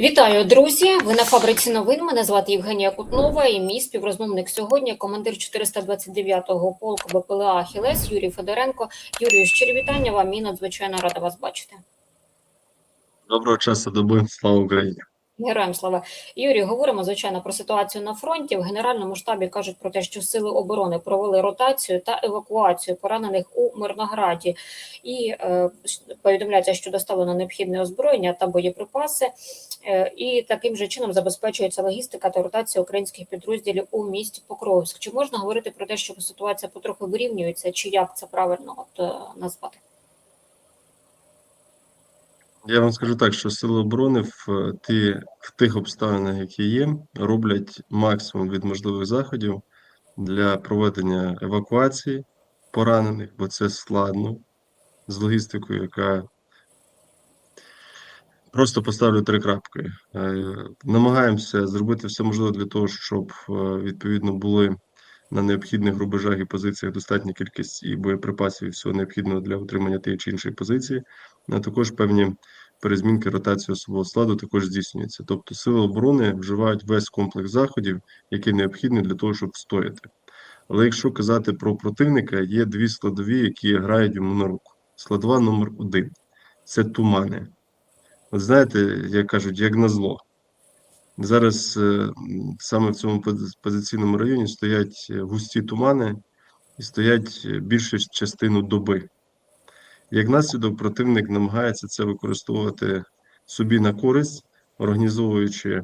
Вітаю, друзі! Ви на фабриці новин. Мене звати Євгенія Кутнова і мій співрозмовник сьогодні командир 429-го полку БПЛА Ахілес Юрій Федоренко. Юрію, щирі вітання вам і надзвичайно рада вас бачити. Доброго часу доби, слава Україні. Героям слава Юрій, говоримо звичайно про ситуацію на фронті. В генеральному штабі кажуть про те, що сили оборони провели ротацію та евакуацію поранених у Мирнограді, і е, повідомляється, що доставлено необхідне озброєння та боєприпаси, е, і таким же чином забезпечується логістика та ротація українських підрозділів у місті Покровськ. Чи можна говорити про те, що ситуація потроху вирівнюється, чи як це правильно от, е, назвати? Я вам скажу так, що сили оборони в ті в тих обставинах, які є, роблять максимум від можливих заходів для проведення евакуації поранених, бо це складно з логістикою, яка просто поставлю три крапки. Е, Намагаємося зробити все можливе для того, щоб е, відповідно були на необхідних рубежах і позиціях достатня кількість і боєприпасів, і всього необхідного для утримання тієї чи іншої позиції. А також певні перезмінки ротації особового складу також здійснюються. Тобто сили оборони вживають весь комплекс заходів, який необхідний для того, щоб встояти. Але якщо казати про противника, є дві складові, які грають йому на руку. Складова номер один це тумани. От знаєте, як кажуть, як на зло. Зараз е, саме в цьому позиційному районі стоять е, густі тумани і стоять е, більшу частину доби. Як наслідок, противник намагається це використовувати собі на користь, організовуючи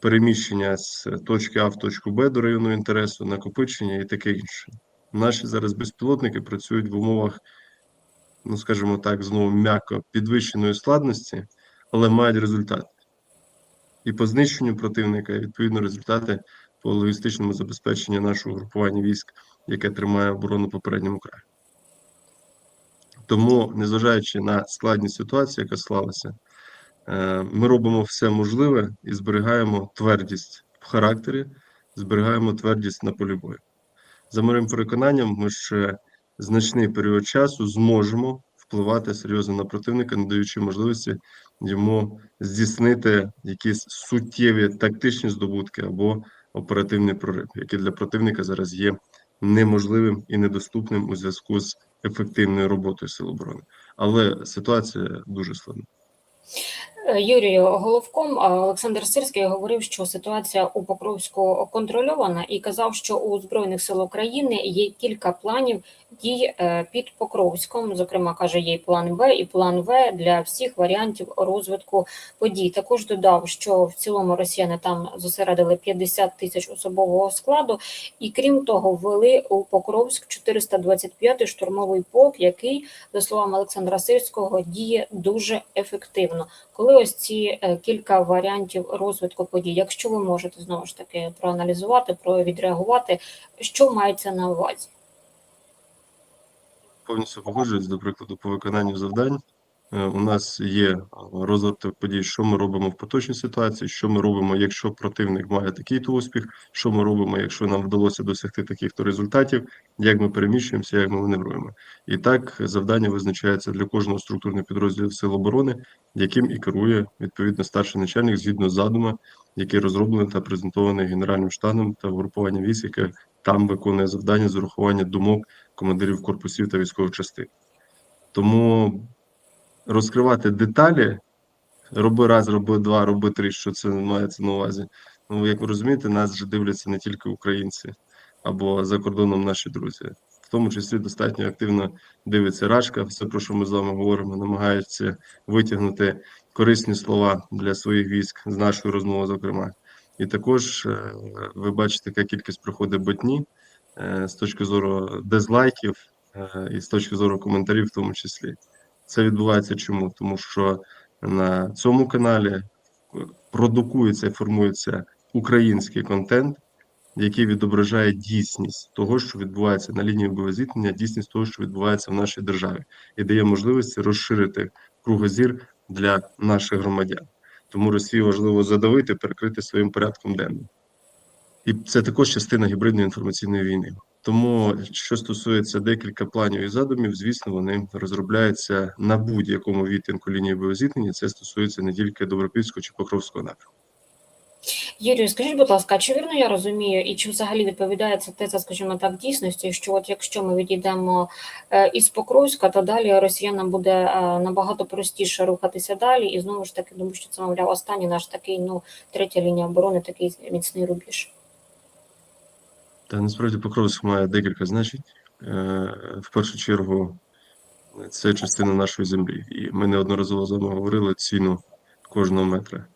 переміщення з точки А в точку Б до району інтересу, накопичення і таке інше. Наші зараз безпілотники працюють в умовах, ну скажімо так, знову м'яко підвищеної складності, але мають результат. І по знищенню противника, і відповідно результати по логістичному забезпеченню нашого групування військ, яке тримає оборону по передньому краю. Тому, незважаючи на складність ситуації, яка склалася, е, ми робимо все можливе і зберігаємо твердість в характері, зберігаємо твердість на полі бою. За моїм переконанням, ми ще значний період часу зможемо впливати серйозно на противника, надаючи можливості йому здійснити якісь суттєві тактичні здобутки або оперативний прорив, який для противника зараз є неможливим і недоступним у зв'язку з ефективною роботою сил оборони. Але ситуація дуже складна. Е, Юрію Головком Олександр Сирський говорив, що ситуація у Покровську контрольована і казав, що у збройних сил України є кілька планів дій е, під Покровськом. Зокрема, каже, є план Б і план В для всіх варіантів розвитку подій. Також додав, що в цілому росіяни там зосередили 50 тисяч особового складу, і крім того, ввели у Покровськ 425-й штурмовий полк, який, за словами Олександра Сирського, діє дуже ефективно. Коли ось ці е, кілька варіантів розвитку подій, якщо ви можете знову ж таки проаналізувати, про відреагувати, що мається на увазі? Повністю погоджуюсь, до прикладу, по виконанню завдань. Е, У нас є розвиток подій, що ми робимо в поточній ситуації, що ми робимо, якщо противник має такий-то успіх, що ми робимо, якщо нам вдалося досягти таких-то результатів, як ми переміщуємося, як ми маневруємо. І так завдання визначається для кожного структурного підрозділу Сил оборони, яким і керує відповідно старший начальник згідно задума, який розроблений та презентований Генеральним штабом та угрупуванням військ, яке там виконує завдання з урахування думок командирів корпусів та військових частин. Тому розкривати деталі, роби раз, роби два, роби три, що це мається на увазі. Ну, як ви розумієте, нас вже дивляться не тільки українці або за кордоном наші друзі. В тому числі достатньо активно дивиться Рашка, все, про що ми з вами говоримо, намагається витягнути корисні слова для своїх військ з нашої розмови, зокрема. І також е, ви бачите, яка кількість проходить ботні е, з точки зору дизлайків е, і з точки зору коментарів, в тому числі. Це відбувається чому? Тому що на цьому каналі продукується і формується український контент, який відображає дійсність того, що відбувається на лінії бойового зіткнення, дійсність того, що відбувається в нашій державі, і дає можливості розширити кругозір для наших громадян. Тому Росію важливо задавити, перекрити своїм порядком денним. І це також частина гібридної інформаційної війни. Тому, що стосується декілька планів і задумів, звісно, вони розробляються на будь-якому відтинку лінії боєзіткнення. Це стосується не тільки Добропільського чи Покровського напрямку. Юрію, скажіть, будь ласка, чи вірно я розумію, і чи взагалі відповідає ця теза, скажімо так, дійсності, що от якщо ми відійдемо е, із Покровська, то далі росіянам буде е, набагато простіше рухатися далі, і знову ж таки, тому що це мовляв останній наш такий, ну третя лінія оборони, такий міцний рубіж. Та насправді Покровськ має декілька значень. Е, В першу чергу, це частина нашої землі, і ми неодноразово з вами говорили ціну кожного метра.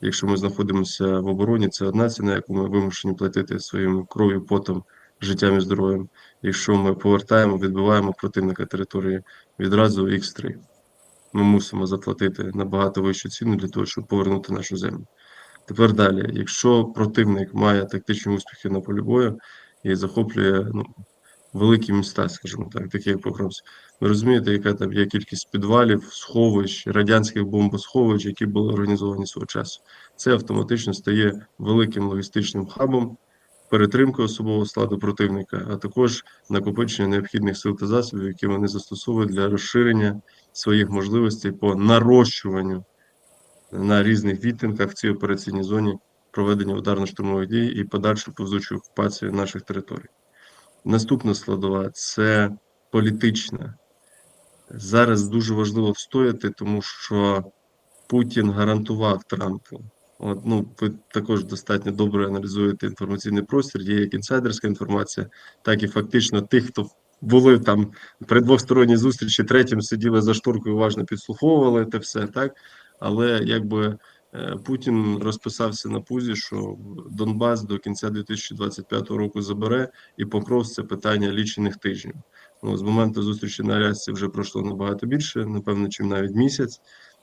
Якщо ми знаходимося в обороні, це одна ціна, яку ми вимушені платити своїм кров'ю, потом, життям і здоров'ям. Якщо ми повертаємо, відбиваємо противника території відразу X3. Ми мусимо заплатити набагато вищу ціну для того, щоб повернути нашу землю. Тепер далі, якщо противник має тактичні успіхи на полі бою і захоплює ну, великі міста, скажімо так, такі як Покровськ, ви розумієте, яка там є кількість підвалів, сховищ, радянських бомбосховищ, які були організовані свого часу. Це автоматично стає великим логістичним хабом, перетримкою особового складу противника, а також накопичення необхідних сил та засобів, які вони застосовують для розширення своїх можливостей по нарощуванню на різних відтинках в цій операційній зоні проведення ударно-штурмових дій і подальшу повзучу окупацію наших територій. Наступна складова це політична. Зараз дуже важливо встояти, тому що Путін гарантував Трампу. От, ну, ви також достатньо добре аналізуєте інформаційний простір. Є як інсайдерська інформація, так і фактично тих, хто були там при двосторонній зустрічі, третім сиділи за шторкою, уважно підслуховували те все, так. Але якби е, Путін розписався на пузі, що Донбас до кінця 2025 року забере, і Покров це питання лічених тижнів. Ну, з моменту зустрічі на Алясці вже пройшло набагато більше, напевно, чим навіть місяць,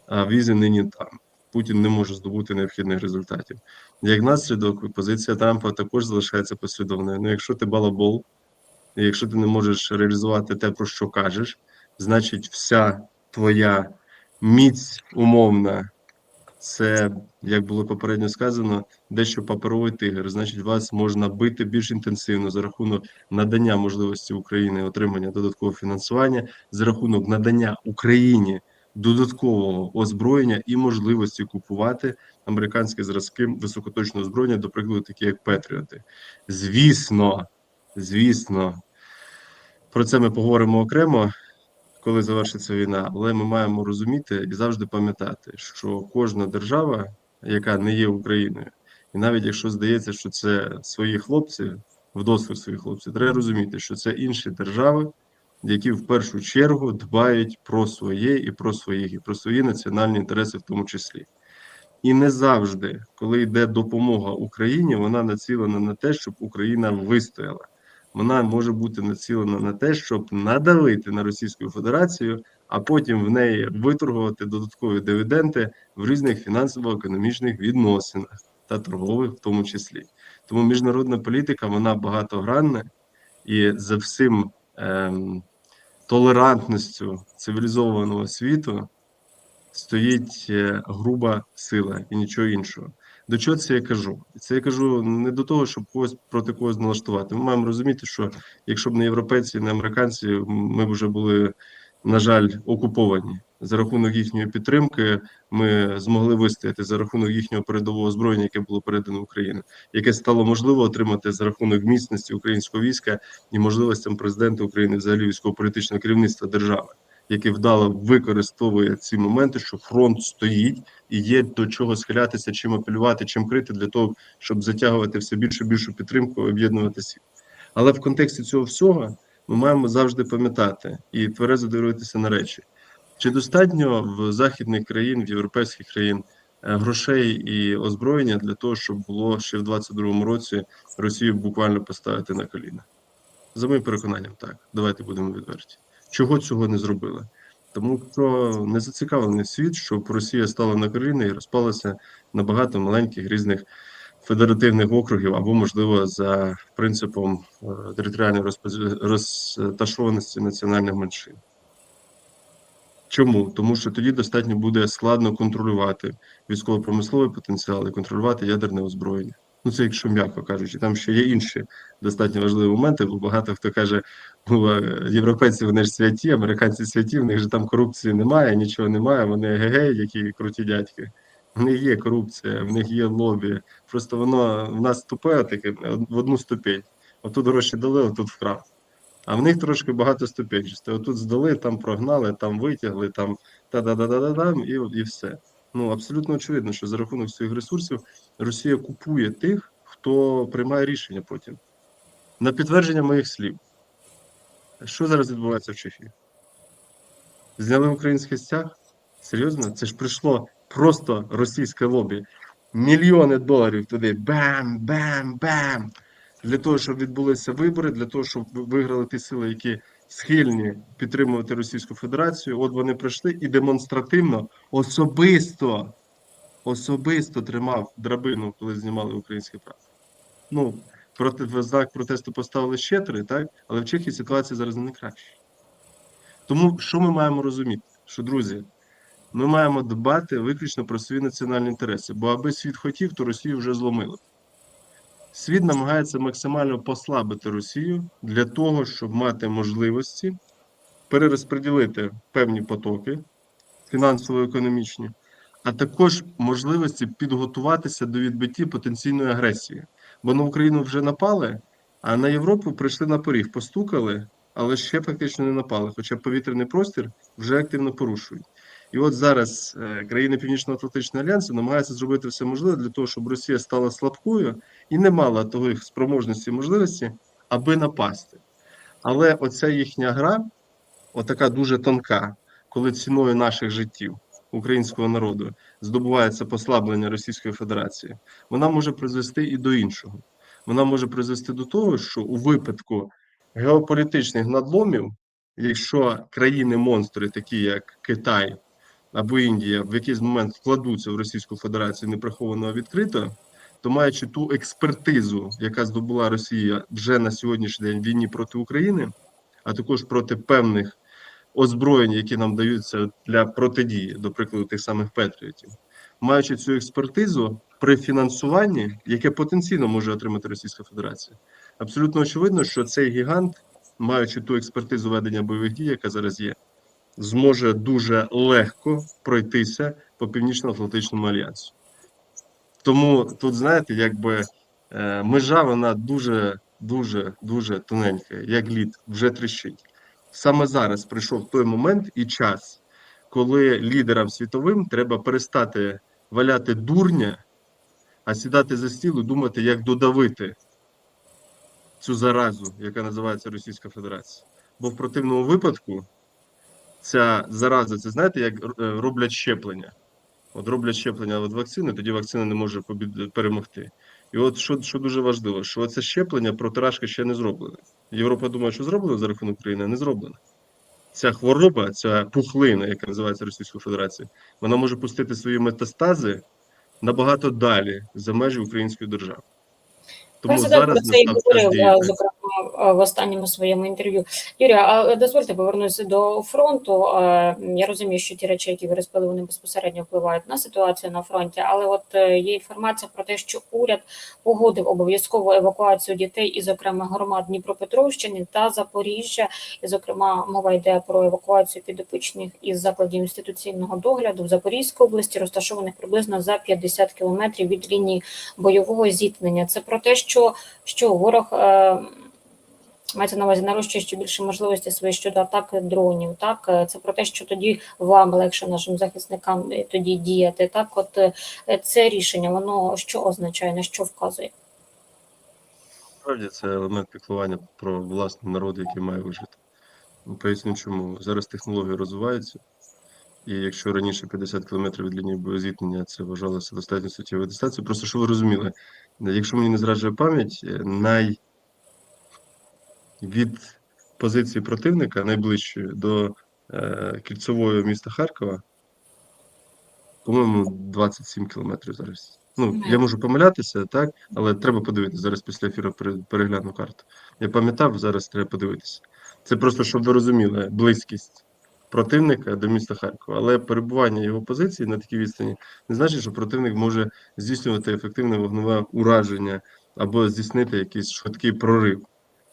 а візи нині там. Путін не може здобути необхідних результатів. Як наслідок, позиція Трампа також залишається послідовною. Ну, якщо ти балабол, і якщо ти не можеш реалізувати те, про що кажеш, значить, вся твоя міць умовна, це, як було попередньо сказано, дещо паперовий тигр. Значить, вас можна бити більш інтенсивно за рахунок надання можливості України отримання додаткового фінансування, за рахунок надання Україні додаткового озброєння і можливості купувати американські зразки високоточного озброєння, до прикладу, такі як Петріоти. Звісно, звісно, про це ми поговоримо окремо коли завершиться війна, але ми маємо розуміти і завжди пам'ятати, що кожна держава, яка не є Україною, і навіть якщо здається, що це свої хлопці, вдосвід своїх хлопців, треба розуміти, що це інші держави, які в першу чергу дбають про своє і про своїх, і про свої національні інтереси, в тому числі. І не завжди, коли йде допомога Україні, вона націлена на те, щоб Україна вистояла вона може бути націлена на те, щоб надавити на Російську Федерацію, а потім в неї виторгувати додаткові дивіденди в різних фінансово-економічних відносинах та торгових, в тому числі. Тому міжнародна політика вона багатогранна і за всім ем, толерантністю цивілізованого світу стоїть е, груба сила і нічого іншого. До чого це я кажу? Це я кажу не до того, щоб когось проти когось налаштувати. Ми маємо розуміти, що якщо б не європейці, не американці, ми б вже були, на жаль, окуповані. За рахунок їхньої підтримки ми змогли вистояти за рахунок їхнього передового озброєння, яке було передано в Україну, яке стало можливо отримати за рахунок міцності українського війська і можливостям президента України, взагалі військово-політичного керівництва держави який вдало використовує ці моменти, що фронт стоїть і є до чого схилятися, чим апелювати, чим крити для того, щоб затягувати все більше більшу підтримку, об'єднувати світ. Але в контексті цього всього ми маємо завжди пам'ятати і тверезо дивитися на речі. Чи достатньо в західних країн, в європейських країн е, грошей і озброєння для того, щоб було ще в 22-му році Росію буквально поставити на коліна? За моїм переконанням, так. Давайте будемо відверті. Чого цього не зробили? Тому що не зацікавлений світ, щоб Росія стала на коліна і розпалася на багато маленьких різних федеративних округів, або, можливо, за принципом е, територіальної розташованості національних меншин. Чому? Тому що тоді достатньо буде складно контролювати військово-промисловий потенціал і контролювати ядерне озброєння. Ну, це якщо м'яко кажучи, там ще є інші достатньо важливі моменти, бо багато хто каже, європейці вони ж святі, американці святі, в них же там корупції немає, нічого немає, вони гегей, які круті дядьки. В них є корупція, в них є лобі. Просто воно в нас тупе таке в одну ступень. Отут гроші дали, отут вкрав. А в них трошки багато ступенчасті. Отут здали, там прогнали, там витягли, там та-да-да-да-да-дам, і, і все. Ну, абсолютно очевидно, що за рахунок своїх ресурсів Росія купує тих, хто приймає рішення потім. На підтвердження моїх слів. Що зараз відбувається в Чехії? Зняли український стяг? Серйозно? Це ж прийшло просто російське лобі. Мільйони доларів туди. Бам, бам, бам. Для того, щоб відбулися вибори, для того, щоб виграли ті сили, які схильні підтримувати Російську Федерацію. От вони прийшли і демонстративно, особисто, особисто тримав драбину, коли знімали український прапор. Ну, проти в знак протесту поставили ще три, так? Але в Чехії ситуація зараз не найкраща. Тому що ми маємо розуміти? Що, друзі, ми маємо дбати виключно про свої національні інтереси, бо аби світ хотів, то Росію вже зломили. Світ намагається максимально послабити Росію для того, щоб мати можливості перерозподілити певні потоки фінансово-економічні, а також можливості підготуватися до відбиття потенційної агресії. Бо на Україну вже напали, а на Європу прийшли на поріг, постукали, але ще фактично не напали. Хоча повітряний простір вже активно порушують. І от зараз е, країни Північно-Атлантичного альянсу намагаються зробити все можливе для того, щоб Росія стала слабкою і не мала того спроможності і можливості, аби напасти. Але оця їхня гра, отака дуже тонка, коли ціною наших життів українського народу здобувається послаблення Російської Федерації, вона може призвести і до іншого. Вона може призвести до того, що у випадку геополітичних надломів, якщо країни-монстри, такі як Китай або Індія, в якийсь момент вкладуться в Російську Федерацію неприховано відкрито, то маючи ту експертизу, яка здобула Росія вже на сьогоднішній день війні проти України, а також проти певних озброєнь, які нам даються для протидії, до прикладу, тих самих Петріотів, маючи цю експертизу при фінансуванні, яке потенційно може отримати Російська Федерація, абсолютно очевидно, що цей гігант, маючи ту експертизу ведення бойових дій, яка зараз є, зможе дуже легко пройтися по Північно-Атлантичному альянсу. Тому тут, знаєте, якби е, межа вона дуже, дуже, дуже тоненька, як лід, вже тріщить. Саме зараз прийшов той момент і час, коли лідерам світовим треба перестати валяти дурня, а сідати за стіл і думати, як додавити цю заразу, яка називається Російська Федерація. Бо в противному випадку ця зараза, це знаєте, як е, роблять щеплення. От роблять щеплення від вакцини, тоді вакцина не може перемогти. І от що, що дуже важливо, що це щеплення протирашки ще не зроблене. Європа думає, що зроблено за рахунок України, а не зроблено. Ця хвороба, ця пухлина, яка називається Російською Федерацією, вона може пустити свої метастази набагато далі за межі української держави. Тому Президент про зараз це і говорив, е, зокрема, в останньому своєму інтерв'ю. Юрія, а дозвольте повернутися до фронту. Е, Я розумію, що ті речі, які ви розповіли, вони безпосередньо впливають на ситуацію на фронті, але от е, є інформація про те, що уряд погодив обов'язкову евакуацію дітей, і, зокрема, громад Дніпропетровщини та Запоріжжя. І, зокрема, мова йде про евакуацію підопічних із закладів інституційного догляду в Запорізькій області, розташованих приблизно за 50 кілометрів від лінії бойового зіткнення. Це про те, що, що ворог е, мається на увазі нарощує ще більше можливості свої щодо атаки дронів. Так Е, це про те, що тоді вам легше нашим захисникам е, тоді діяти. Так, от е, це рішення, воно що означає, на що вказує? Справді це елемент піклування про власний народ, який має вижити. Поясню чому. Зараз технології розвиваються, і якщо раніше 50 кілометрів від лінії боєзіткнення це вважалося достатньо суттєвою дистанцією, просто щоб ви розуміли, якщо мені не зраджує пам'ять, най від позиції противника найближчої до е, кільцевого міста Харкова, по-моєму, 27 кілометрів зараз. Ну, я можу помилятися, так, але треба подивитися. Зараз після ефіру перегляну карту. Я пам'ятав, зараз треба подивитися. Це просто, щоб ви розуміли, близькість противника до міста Харкова. Але перебування його позиції на такій відстані не значить, що противник може здійснювати ефективне вогневе ураження або здійснити якийсь швидкий прорив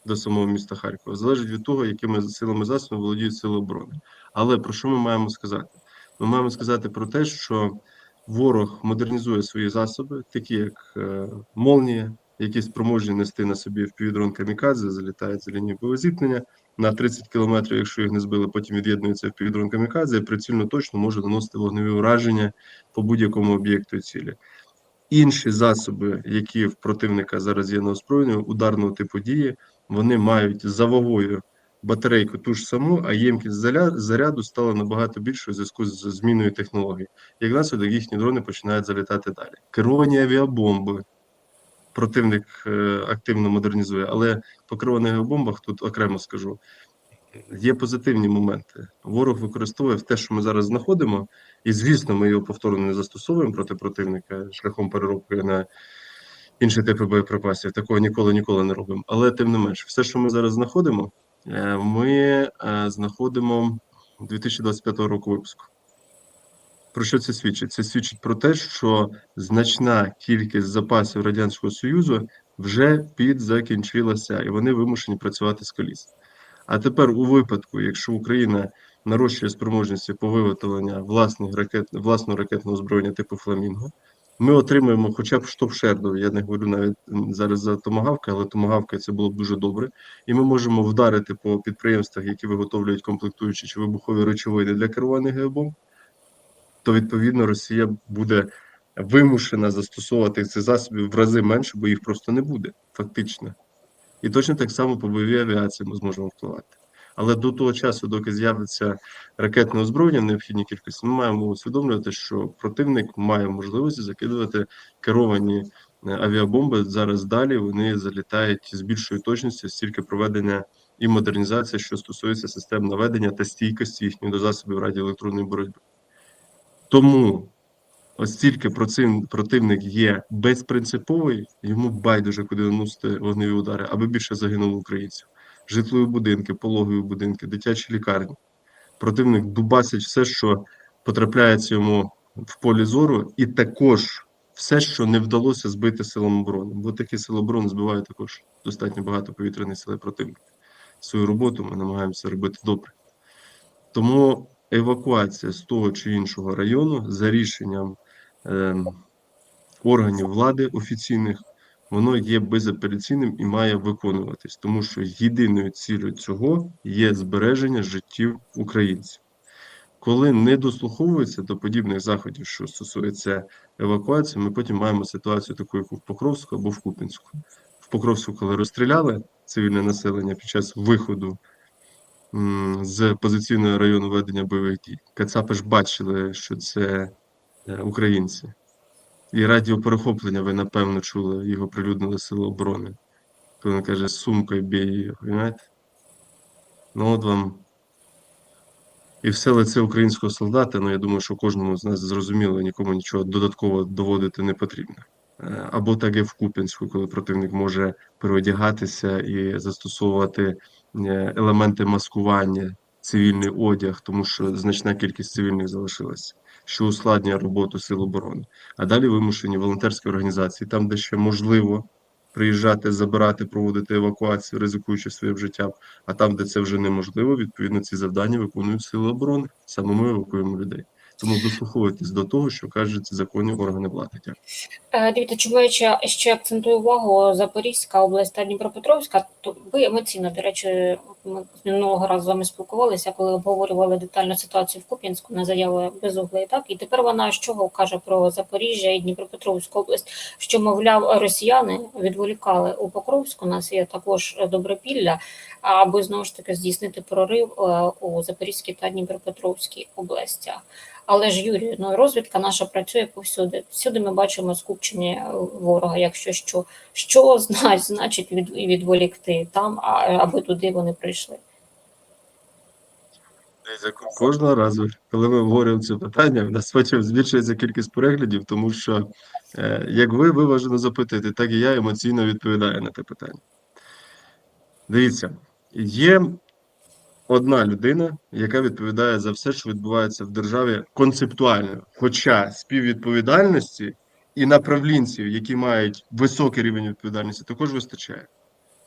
до самого міста Харкова. Залежить від того, якими силами засобами володіють сили оборони. Але про що ми маємо сказати? Ми маємо сказати про те, що ворог модернізує свої засоби, такі як е, молнія, які спроможні нести на собі впівдрон камікадзе, залітають за лінію зіткнення на 30 кілометрів, якщо їх не збили, потім від'єднується в півдрон камікадзе, і прицільно точно може наносити вогневі ураження по будь-якому об'єкту цілі. Інші засоби, які в противника зараз є на озброєнні, ударного типу дії, вони мають за вагою батарейку ту ж саму, а ємкість заря- заряду стала набагато більшою у зв'язку з зміною технологій. Як наслідок їхні дрони починають залітати далі. Керовані авіабомби противник е, активно модернізує, але по керованих авіабомбах тут окремо скажу. Є позитивні моменти. Ворог використовує те, що ми зараз знаходимо, і звісно, ми його повторно не застосовуємо проти противника шляхом переробки на інші типи боєприпасів. Такого ніколи ніколи не робимо. Але тим не менш, все, що ми зараз знаходимо, е, ми е, знаходимо 2025 року випуску. Про що це свідчить? Це свідчить про те, що значна кількість запасів Радянського Союзу вже підзакінчилася, і вони вимушені працювати з коліс. А тепер, у випадку, якщо Україна нарощує спроможності по виготовленню власних ракет, власного ракетного озброєння типу Фламінго, ми отримаємо хоча б штовшерду. Я не говорю навіть зараз за томагавки, але томагавки це було б дуже добре. І ми можемо вдарити по підприємствах, які виготовлюють комплектуючі чи вибухові речовини для керування геобомб, то відповідно Росія буде вимушена застосовувати ці засоби в рази менше, бо їх просто не буде, фактично. І точно так само по бойовій авіації ми зможемо впливати. Але до того часу, доки з'явиться ракетне озброєння в необхідній кількості, ми маємо усвідомлювати, що противник має можливість закидувати керовані е, авіабомби. Зараз далі вони залітають з більшою точністю, стільки проведення і модернізація, що стосується систем наведення та стійкості їхньої до засобів радіоелектронної боротьби. Тому процин- противник є безпринциповий, йому байдуже куди наносити вогневі удари, аби більше загинуло українців. Житлові будинки, пологові будинки, дитячі лікарні. Противник дубасить все, що потрапляється йому в полі зору, і також все, що не вдалося збити силам оборони. Бо такі сили оборони збивають також достатньо багато повітряних сил противника. Свою роботу ми намагаємося робити добре. Тому евакуація з того чи іншого району за рішенням ем, органів влади офіційних, воно є безапеляційним і має виконуватись, тому що єдиною цілею цього є збереження життів українців. Коли не дослуховуються до подібних заходів, що стосується евакуації, ми потім маємо ситуацію таку, як в Покровську або в Купінську. В Покровську, коли розстріляли цивільне населення під час виходу з позиційного району ведення бойових дій, Кацапи ж бачили, що це е, українці. І радіоперехоплення ви, напевно, чули, його прилюднили Сили оборони. Коли він каже, з сумкою бій розумієте? Ну от вам. І все лице українського солдата, ну я думаю, що кожному з нас зрозуміло, нікому нічого додатково доводити не потрібно. Е, Або так і в Куп'янську, коли противник може переодягатися і застосовувати е, елементи маскування, цивільний одяг, тому що значна кількість цивільних залишилася, що ускладнює роботу Сил оборони. А далі вимушені волонтерські організації, там, де ще можливо приїжджати, забирати, проводити евакуацію, ризикуючи своїм життям. А там, де це вже неможливо, відповідно ці завдання виконують сили оборони. Саме ми евакуємо людей. Тому дослуховуйтесь до того, що кажуть законні органи влади. Дякую. Е, Дивіться, чому я ще, ще акцентую увагу Запорізька область та Дніпропетровська, то ви емоційно, до речі, ми минулого разу з вами спілкувалися, коли обговорювали детальну ситуацію в Куп'янську на заяву Безуглої, так? І тепер вона з чого каже про Запоріжжя і Дніпропетровську область, що, мовляв, росіяни відволікали у Покровську, у нас є також добропілля, аби знову ж таки здійснити прорив е, у Запорізькій та Дніпропетровській областях. Але ж Юрій, ну розвідка наша працює повсюди. Всюди ми бачимо скупчення ворога, якщо що. Що значить, значить від, відволікти там, а, аби туди вони прийшли. Кожного разу, коли ми обговорюємо це питання, в нас потім збільшується кількість переглядів, тому що е, як ви виважено запитуєте, так і я емоційно відповідаю на те питання. Дивіться, є одна людина, яка відповідає за все, що відбувається в державі концептуально. Хоча співвідповідальності і направлінців, які мають високий рівень відповідальності, також вистачає.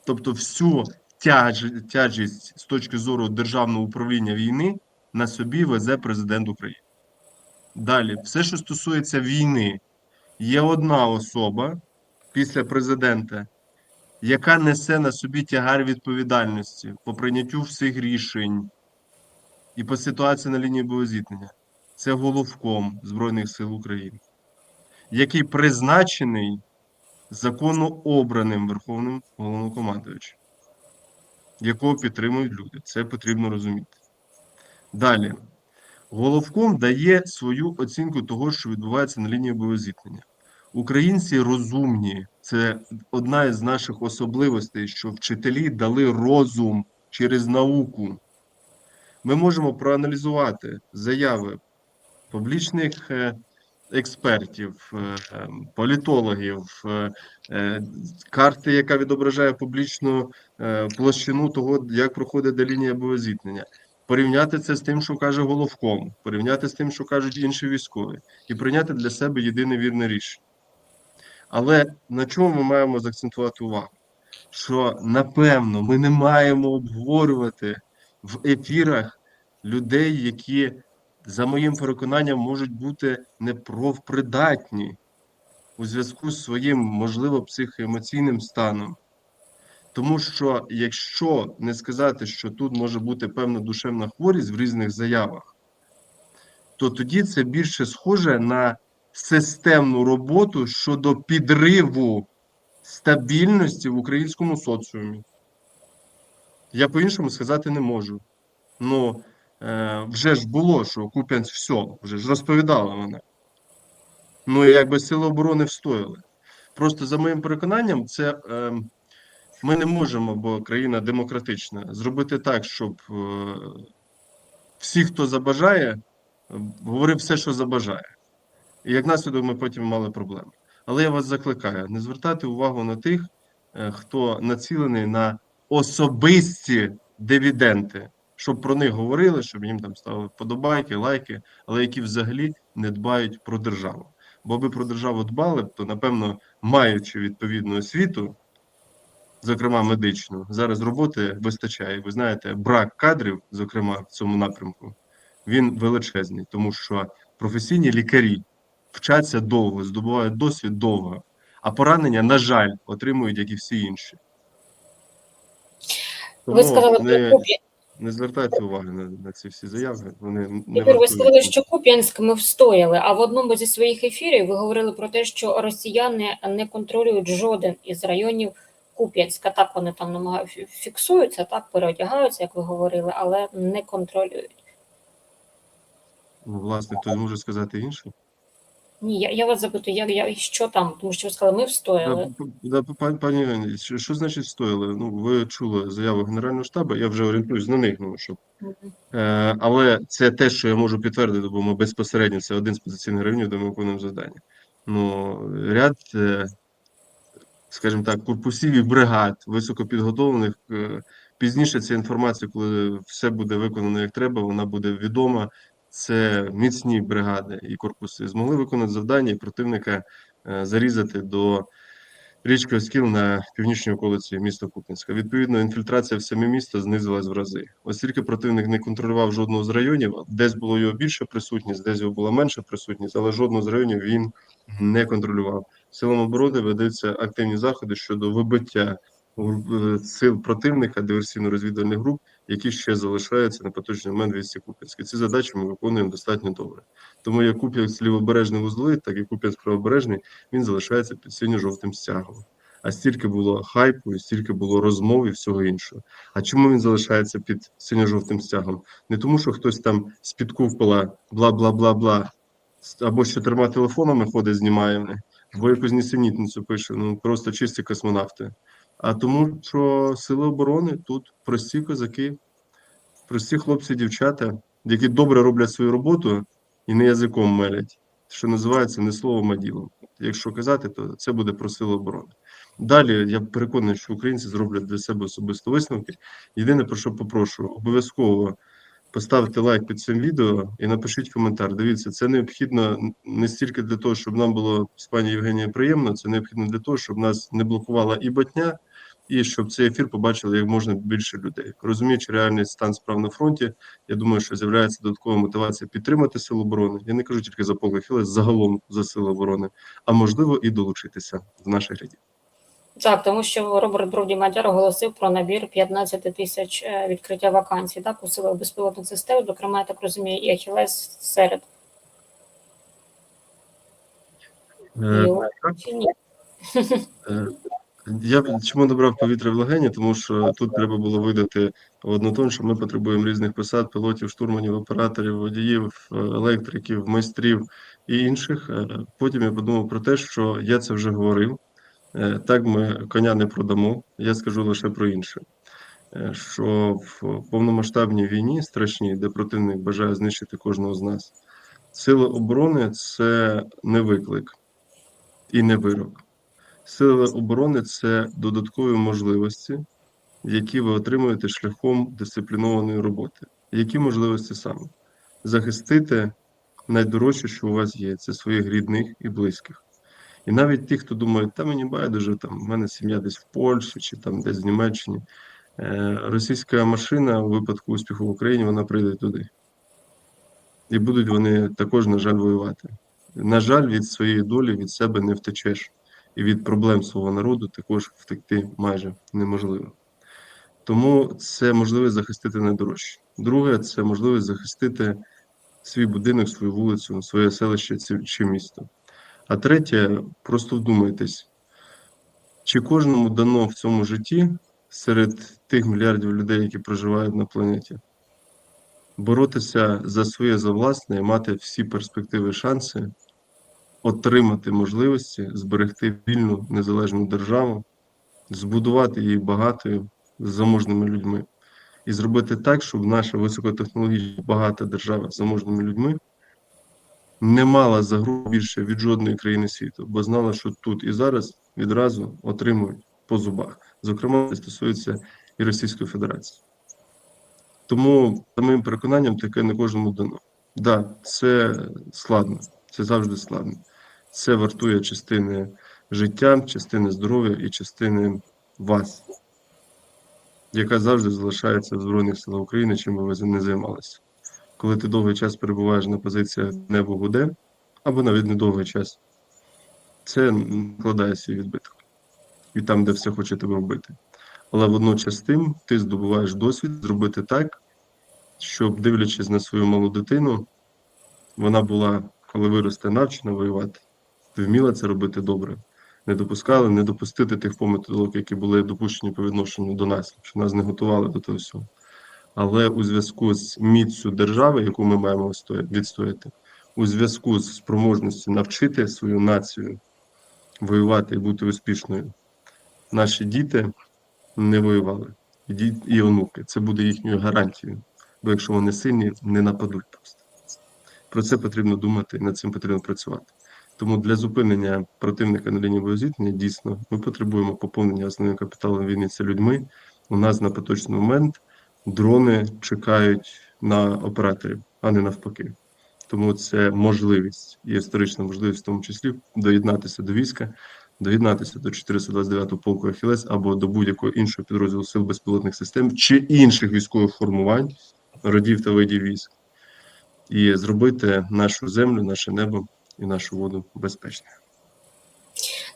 Тобто, всю тяж, тяжість з точки зору державного управління війни на собі везе президент України. Далі, все, що стосується війни, є одна особа після президента, яка несе на собі тягар відповідальності по прийняттю всіх рішень і по ситуації на лінії боєзіткнення. Це головком Збройних сил України, який призначений законно обраним Верховним головнокомандуючим, якого підтримують люди. Це потрібно розуміти. Далі. Головком дає свою оцінку того, що відбувається на лінії боєзіткнення. Українці розумні. Це одна із наших особливостей, що вчителі дали розум через науку. Ми можемо проаналізувати заяви публічних е, експертів, е, е, політологів, е, карти, яка відображає публічну площину того, як проходить де лінія боєзіткнення. Порівняти це з тим, що каже головком, порівняти з тим, що кажуть інші військові, і прийняти для себе єдине вірне рішення. Але на чому ми маємо заакцентувати увагу? Що напевно ми не маємо обговорювати в ефірах людей, які, за моїм переконанням, можуть бути непрофпридатні у зв'язку з своїм, можливо, психоемоційним станом. Тому що якщо не сказати, що тут може бути певна душевна хворість в різних заявах, то тоді це більше схоже на системну роботу щодо підриву стабільності в українському соціумі. Я по-іншому сказати не можу. Ну, е, вже ж було, що Куп'янськ все, вже ж розповідала вона. Ну, якби сили оборони встояли. Просто за моїм переконанням, це е, ми не можемо, бо країна демократична, зробити так, щоб е, всі, хто забажає, говорив все, що забажає. І як наслідок ми потім мали проблеми. Але я вас закликаю не звертати увагу на тих, е, хто націлений на особисті дивіденти, щоб про них говорили, щоб їм там ставили подобайки, лайки, але які взагалі не дбають про державу. Бо аби про державу дбали, то напевно, маючи відповідну освіту, зокрема медичну, зараз роботи вистачає. Ви знаєте, брак кадрів, зокрема в цьому напрямку, він величезний, тому що професійні лікарі вчаться довго, здобувають досвід довго, а поранення, на жаль, отримують, як і всі інші. Ви сказали не, про Куп'янськ. не звертайте уваги на, на ці всі заяви. Вони не Ігор, ви сказали, що Куп'янськ ми встояли, а в одному зі своїх ефірів ви говорили про те, що росіяни не контролюють жоден із районів Куп'янська. Так вони там намагаються фіксуються, так переодягаються, як ви говорили, але не контролюють. Ну, власне, хтось може сказати інше. Ні, я, я вас запитую, як я що там, тому що ви сказали, ми встояли. Да, да, пані пані що, що значить стоїли? Ну, ви чули заяву Генерального штабу, я вже орієнтуюсь на них, ну, щоб Мгм. Е, але це те, що я можу підтвердити, бо ми безпосередньо це один з позиційних районів, де ми виконуємо завдання. Ну, ряд, е, скажімо так, корпусів і бригад високопідготовлених. е, Пізніше ця інформація, коли все буде виконано як треба, вона буде відома. Це міцні бригади і корпуси змогли виконати завдання і противника е, зарізати до річки Оскіл на північній околиці міста Куп'янська. Відповідно, інфільтрація в самі місто знизилась в рази. Оскільки противник не контролював жодного з районів, десь було його більша присутність, десь його була менша присутність, але жодного з районів він не контролював. Силам оборони ведуться активні заходи щодо вибиття сил противника диверсійно-розвідувальних груп, які ще залишаються на поточний момент в місті Куп'янське. Ці задачі ми виконуємо достатньо добре. Тому як Куп'янськ лівобережний вузли, так і Куп'янськ правобережний, він залишається під синьо-жовтим стягом. А стільки було хайпу, і стільки було розмов і всього іншого. А чому він залишається під синьо-жовтим стягом? Не тому, що хтось там з-під купола бла бла бла бла, або з чотирма телефонами ходить, знімає або якусь нісенітницю пише. Ну просто чисті космонавти. А тому, що сили оборони тут прості козаки, прості хлопці, дівчата, які добре роблять свою роботу і не язиком мелять, що називається не словом, а ділом. якщо казати, то це буде про сили оборони. Далі я переконаний, що українці зроблять для себе особисто висновки. Єдине про що попрошу, обов'язково поставте лайк під цим відео і напишіть коментар. Дивіться, це необхідно не стільки для того, щоб нам було з пані Євгенією приємно, це необхідно для того, щоб нас не блокувала і ботня, і щоб цей ефір побачили як можна більше людей. Розуміючи реальний стан справ на фронті, я думаю, що з'являється додаткова мотивація підтримати сили оборони. Я не кажу тільки за полк Ахілес, загалом за сили оборони, а можливо і долучитися в нашій ряді. Так, тому що Роберт Броді Мадяр оголосив про набір 15 тисяч е, відкриття вакансій так, у силах безпілотних систем, зокрема, я так розумію, і Ахілес серед. Е, Його Чи ні? Е, Я чому добрав повітря в легені, тому що тут треба було видати однотон, що ми потребуємо різних посад, пілотів, штурманів, операторів, водіїв, е, електриків, майстрів і інших. Е, Потім я подумав про те, що я це вже говорив. Е, Так ми коня не продамо. Я скажу лише про інше. Що в повномасштабній війні страшній, де противник бажає знищити кожного з нас, сили оборони це не виклик і не вирок. Сили оборони це додаткові можливості, які ви отримуєте шляхом дисциплінованої роботи. Які можливості саме? Захистити найдорожче, що у вас є, це своїх рідних і близьких. І навіть ті, хто думає, та мені байдуже, там в мене сім'я десь в Польщі чи там десь в Німеччині. Е, Російська машина у випадку успіху в Україні вона прийде туди. І будуть вони також, на жаль, воювати. На жаль, від своєї долі від себе не втечеш і від проблем свого народу також втекти майже неможливо. Тому це можливість захистити найдорожче. Друге, це можливість захистити свій будинок, свою вулицю, своє селище чи місто. А третє, просто вдумайтесь, чи кожному дано в цьому житті серед тих мільярдів людей, які проживають на планеті, боротися за своє за власне і мати всі перспективи шанси отримати можливості зберегти вільну незалежну державу, збудувати її багатою заможними людьми і зробити так, щоб наша високотехнологічна багата держава з заможними людьми не мала загроз більше від жодної країни світу, бо знала, що тут і зараз відразу отримують по зубах. Зокрема, це стосується і Російської Федерації. Тому, за моїм переконанням, таке не кожному дано. Так, да, це складно, це завжди складно. Це вартує частини життя, частини здоров'я і частини вас, яка завжди залишається в Збройних силах України, чим би ви не займалися. Коли ти довгий час перебуваєш на позиціях небо гуде, або навіть не довгий час, це накладає свій відбиток. І там, де все хоче тебе вбити. Але водночас тим ти здобуваєш досвід зробити так, щоб, дивлячись на свою малу дитину, вона була, коли виросте, навчена воювати, вміла це робити добре. Не допускали, не допустити тих помилок, які були допущені по відношенню до нас, що нас не готували до того всього. Але у зв'язку з міцю держави, яку ми маємо відстояти, у зв'язку з спроможністю навчити свою націю воювати і бути успішною, наші діти не воювали. І онуки. Це буде їхньою гарантією. Бо якщо вони сильні, не нападуть просто. Про це потрібно думати і над цим потрібно працювати. Тому для зупинення противника на лінії боєзіткнення дійсно ми потребуємо поповнення основним капіталом війни це людьми. У нас на поточний момент дрони чекають на операторів, а не навпаки. Тому це можливість і історична можливість, в тому числі, доєднатися до війська, доєднатися до 429-го полку Ахілес або до будь-якого іншого підрозділу сил безпілотних систем чи інших військових формувань, родів та видів військ, і зробити нашу землю, наше небо і нашу воду безпечною.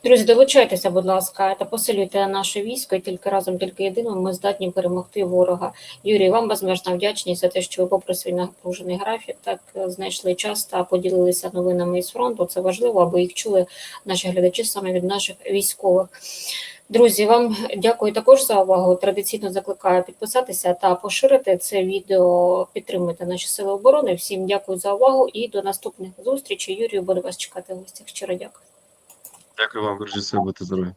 Друзі, долучайтеся, будь ласка, та посилюйте наше військо, і тільки разом, тільки єдиним ми здатні перемогти ворога. Юрій, вам безмежна вдячність за те, що ви, попри свій напружений графік, так е, знайшли час та поділилися новинами із фронту. Це важливо, аби їх чули наші глядачі саме від наших військових. Друзі, вам дякую також за увагу. Традиційно закликаю підписатися та поширити це відео. Підтримуйте наші сили оборони. Всім дякую за увагу і до наступних зустрічей. Юрію, буду вас чекати в гостях. Щиро дякую. Дякую вам, бережіть себе, будьте здорові.